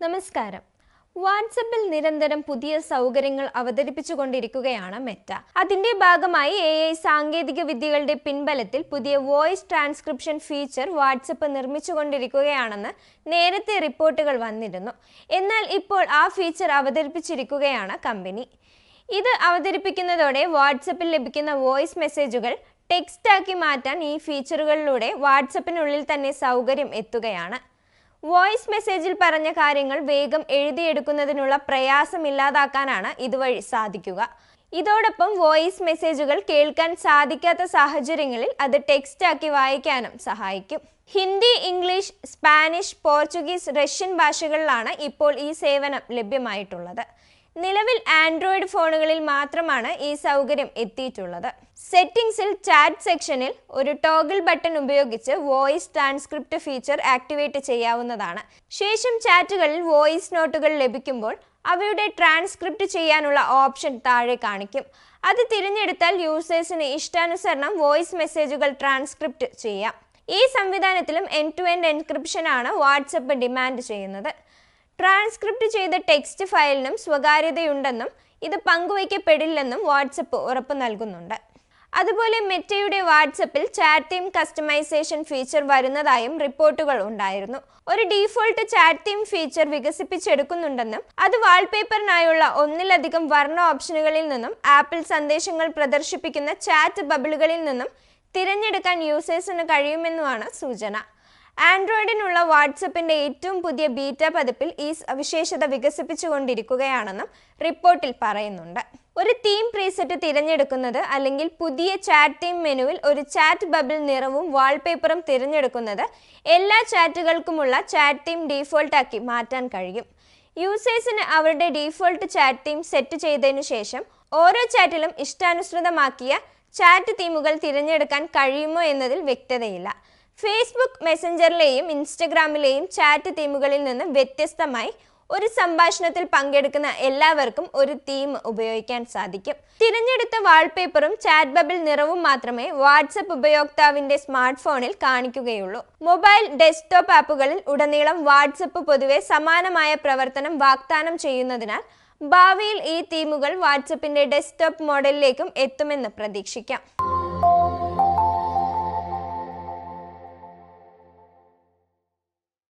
നമസ്കാരം. വാട്സപ്പിൽ നിരന്തരം പുതിയ സൗകര്യങ്ങൾ അവതരിപ്പിച്ചുകൊണ്ടിരിക്കുകയാണ് മെറ്റ. അതിന്റെ ഭാഗമായി എ ഐ സാങ്കേതിക വിദ്യകളുടെ പിൻബലത്തിൽ പുതിയ വോയിസ് ട്രാൻസ്ക്രിപ്ഷൻ ഫീച്ചർ വാട്സപ്പ് നിർമ്മിച്ചുകൊണ്ടിരിക്കുകയാണെന്ന് നേരത്തെ റിപ്പോർട്ടുകൾ വന്നിരുന്നു. എന്നാൽ ഇപ്പോൾ ആ ഫീച്ചർ അവതരിപ്പിച്ചിരിക്കുകയാണ് കമ്പനി. ഇത് അവതരിപ്പിക്കുന്നതോടെ വാട്സപ്പിൽ ലഭിക്കുന്ന വോയിസ് മെസ്സേജുകൾ ടെക്സ്റ്റാക്കി മാറ്റാൻ ഈ ഫീച്ചറുകളിലൂടെ വാട്സപ്പിനുള്ളിൽ തന്നെ സൗകര്യം എത്തുകയാണ്. വോയിസ് മെസ്സേജിൽ പറഞ്ഞ കാര്യങ്ങൾ വേഗം എഴുതിയെടുക്കുന്നതിനുള്ള പ്രയാസം ഇല്ലാതാക്കാനാണ് ഇതുവഴി സാധിക്കുക. ഇതോടൊപ്പം വോയിസ് മെസ്സേജുകൾ കേൾക്കാൻ സാധിക്കാത്ത സാഹചര്യങ്ങളിൽ അത് ടെക്സ്റ്റാക്കി വായിക്കാനും സഹായിക്കും. Hindi English Spanish Portuguese Russian ഭാഷകളിലാണ് ഇപ്പോൾ ഈ സേവനം ലഭ്യമായിട്ടുള്ളത്. നിലവിൽ ആൻഡ്രോയിഡ് ഫോണുകളിൽ മാത്രമാണ് ഈ സൗകര്യം എത്തിയിട്ടുള്ളത്. സെറ്റിംഗ്സിൽ ചാറ്റ് സെക്ഷനിൽ ഒരു ടോഗിൾ ബട്ടൺ ഉപയോഗിച്ച് വോയിസ് ട്രാൻസ്ക്രിപ്റ്റ് ഫീച്ചർ ആക്ടിവേറ്റ് ചെയ്യാവുന്നതാണ്. ശേഷം ചാറ്റുകളിൽ വോയിസ് നോട്ടുകൾ ലഭിക്കുമ്പോൾ അവയുടെ ട്രാൻസ്ക്രിപ്റ്റ് ചെയ്യാനുള്ള ഓപ്ഷൻ താഴെ കാണിക്കും. അത് തിരഞ്ഞെടുത്താൽ യൂസേഴ്സിന് ഇഷ്ടാനുസരണം വോയിസ് മെസ്സേജുകൾ ട്രാൻസ്ക്രിപ്റ്റ് ചെയ്യാം. ഈ സംവിധാനത്തിലും എൻ ടു എൻഡ് എൻക്രിപ്ഷൻ ആണ് വാട്സപ്പ് ഡിമാൻഡ് ചെയ്യുന്നത്. ട്രാൻസ്ക്രിപ്റ്റ് ചെയ്ത ടെക്സ്റ്റ് ഫയലിനും സ്വകാര്യതയുണ്ടെന്നും ഇത് പങ്കുവയ്ക്കപ്പെടില്ലെന്നും വാട്സപ്പ് ഉറപ്പ് നൽകുന്നുണ്ട്. അതുപോലെ മെറ്റയുടെ വാട്സപ്പിൽ ചാറ്റ് തീം കസ്റ്റമൈസേഷൻ ഫീച്ചർ വരുന്നതായും റിപ്പോർട്ടുകൾ ഉണ്ടായിരുന്നു. ഒരു ഡീഫോൾട്ട് ചാറ്റ് തീം ഫീച്ചർ വികസിപ്പിച്ചെടുക്കുന്നുണ്ടെന്നും അത് വാൾപേപ്പറിനായുള്ള ഒന്നിലധികം വർണ ഓപ്ഷനുകളിൽ നിന്നും ആപ്പിൾ സന്ദേശങ്ങൾ പ്രദർശിപ്പിക്കുന്ന ചാറ്റ് ബബിളുകളിൽ നിന്നും തിരഞ്ഞെടുക്കാൻ യൂസേഴ്സിന് കഴിയുമെന്നുമാണ് സൂചന. ആൻഡ്രോയിഡിനുള്ള വാട്സപ്പിന്റെ ഏറ്റവും പുതിയ ബീറ്റ പതിപ്പിൽ ഈ സവിശേഷത വികസിപ്പിച്ചുകൊണ്ടിരിക്കുകയാണെന്നും റിപ്പോർട്ടിൽ പറയുന്നുണ്ട്. ഒരു തീം പ്രീസെറ്റ് തിരഞ്ഞെടുക്കുന്നത് അല്ലെങ്കിൽ പുതിയ ചാറ്റ് തീം മെനുവിൽ ഒരു ചാറ്റ് ബബിൾ നിറവും വാൾപേപ്പറും തിരഞ്ഞെടുക്കുന്നത് എല്ലാ ചാറ്റുകൾക്കുമുള്ള ചാറ്റ് തീം ഡീഫോൾട്ടാക്കി മാറ്റാൻ കഴിയും. യൂസേഴ്സിന് അവരുടെ ഡീഫോൾട്ട് ചാറ്റ് തീം സെറ്റ് ചെയ്തതിനു ശേഷം ഓരോ ചാറ്റിലും ഇഷ്ടാനുസൃതമാക്കിയ ചാറ്റ് തീമുകൾ തിരഞ്ഞെടുക്കാൻ കഴിയുമോ എന്നതിൽ വ്യക്തതയില്ല. ഫേസ്ബുക്ക് മെസ്സഞ്ചറിലെയും ഇൻസ്റ്റഗ്രാമിലെയും ചാറ്റ് തീമുകളിൽ നിന്ന് വ്യത്യസ്തമായി ഒരു സംഭാഷണത്തിൽ പങ്കെടുക്കുന്ന എല്ലാവർക്കും ഒരു തീം ഉപയോഗിക്കാൻ സാധിക്കും. തിരഞ്ഞെടുത്ത വാൾപേപ്പറും ചാറ്റ് ബബിൾ നിറവും മാത്രമേ വാട്സപ്പ് ഉപയോക്താവിന്റെ സ്മാർട്ട് ഫോണിൽ കാണിക്കുകയുള്ളൂ. മൊബൈൽ ഡെസ്ക്ടോപ്പ് ആപ്പുകളിൽ ഉടനീളം വാട്സപ്പ് പൊതുവെ സമാനമായ പ്രവർത്തനം വാഗ്ദാനം ചെയ്യുന്നതിനാൽ ഭാവിയിൽ ഈ തീമുകൾ വാട്സപ്പിന്റെ ഡെസ്ക്ടോപ്പ് മോഡലിലേക്കും എത്തുമെന്ന് പ്രതീക്ഷിക്കാം.